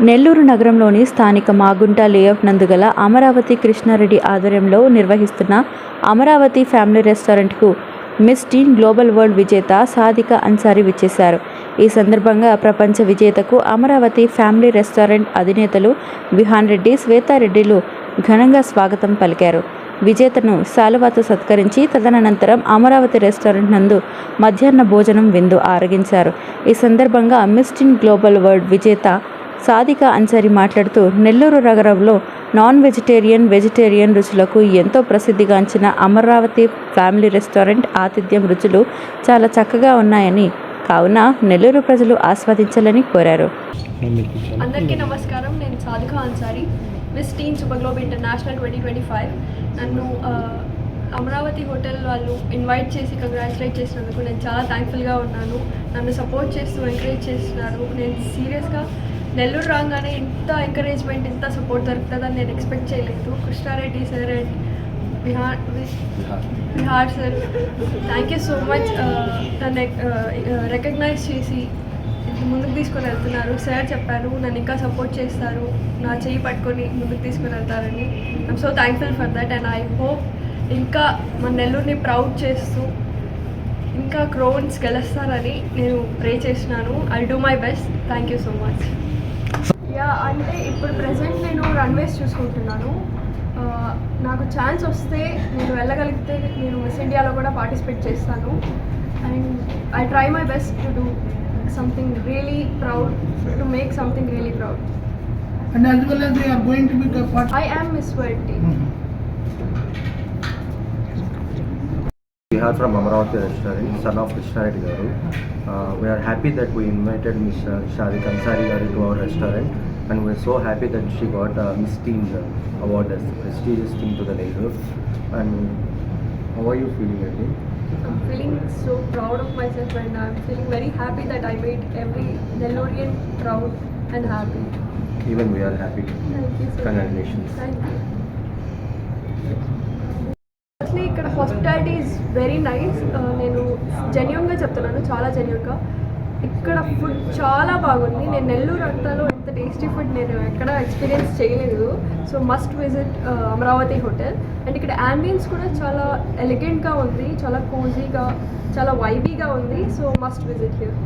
నెల్లూరు నగరంలోని స్థానిక మాగుంట లేఅవుట్ నందు గల అమరావతి కృష్ణారెడ్డి ఆధ్వర్యంలో నిర్వహిస్తున్న అమరావతి ఫ్యామిలీ రెస్టారెంట్కు మిస్ టీన్ గ్లోబల్ వరల్డ్ విజేత సాదిక అన్సారీ విచ్చేశారు. ఈ సందర్భంగా ప్రపంచ విజేతకు అమరావతి ఫ్యామిలీ రెస్టారెంట్ అధినేతలు విహాన్ రెడ్డి శ్వేతారెడ్డిలు ఘనంగా స్వాగతం పలికారు. విజేతను శాలువాతో సత్కరించి తదనంతరం అమరావతి రెస్టారెంట్ నందు మధ్యాహ్న భోజనం విందు ఆరగించారు. ఈ సందర్భంగా మిస్టిన్ గ్లోబల్ వరల్డ్ విజేత సాదిక అన్సారి మాట్లాడుతూ నెల్లూరు నగరంలో నాన్ వెజిటేరియన్ వెజిటేరియన్ రుచులకు ఎంతో ప్రసిద్ధిగాంచిన అమరావతి ఫ్యామిలీ రెస్టారెంట్ ఆతిథ్యం రుచులు చాలా చక్కగా ఉన్నాయని కావున నెల్లూరు ప్రజలు ఆస్వాదించాలని కోరారు. అందరికీ నమస్కారం. నేను Sadika Ansari miss teen super globe international twenty twenty five. నన్ను అమరావతి హోటల్ వాళ్ళు ఇన్వైట్ చేసి కంగ్రాచులేట్ చేసినందుకు నేను చాలా థ్యాంక్ఫుల్గా ఉన్నాను. నన్ను సపోర్ట్ చేస్తూ ఎంకరేజ్ చేస్తున్నారు. నేను సీరియస్గా నెల్లూరు రాగానే ఇంత ఎంకరేజ్మెంట్ ఇంత సపోర్ట్ దొరుకుతుందని నేను ఎక్స్పెక్ట్ చేయలేదు. Krishnareddy sir and Vihar Vihar sir thank you so much నన్ను రికగ్నైజ్ చేసి ముందుకు తీసుకొని వెళ్తున్నారు. సార్ చెప్పారు నన్ను ఇంకా సపోర్ట్ చేస్తారు. నా చెయ్యి పట్టుకొని ముందుకు తీసుకొని వెళ్తారని. I'm so thankful for that and I hope ఇంకా మన నెల్లూరుని ప్రౌడ్ చేస్తూ ఇంకా క్రోన్స్ గెలుస్తారని నేను ప్రే చేసినాను I do my best thank you so much yeah అంటే ఇప్పుడు ప్రజెంట్ నేను రన్వేస్ చూసుకుంటున్నాను. నాకు ఛాన్స్ వస్తే నేను వెళ్ళగలిగితే నేను మిస్ ఇండియాలో కూడా పార్టిసిపేట్ చేస్తాను. And I try my best to do something really proud to make something really proud and I am miss world team Vihar from Amaravati restaurant son of Krishnareddy garu we are happy that we invited miss Sharik Ansari గారి to our restaurant and we are so happy that she got uh, Miss Teen uh, award as the prestigious thing to the Nehru. And how are you feeling Reddy? I'm feeling so proud of myself and I'm feeling very happy that I made every Nellorian proud and happy. Even we are happy. Thank you so. Congratulations. You అసలు ఇక్కడ hospitality is very nice నేను జెన్యున్గా చెప్తున్నాను చాలా జెన్యున్గా ఇక్కడ food చాలా బాగుంది. నేను నెల్లూరు అంతాలో ఇంత టేస్టీ ఫుడ్ నేను ఎక్కడ ఎక్స్పీరియన్స్ చేయలేదు. So must visit Amaravati hotel and ఇక్కడ యాంబియన్స్ కూడా చాలా ఎలిగెంట్గా ఉంది చాలా కోజీగా చాలా వైబీగా ఉంది. So must visit here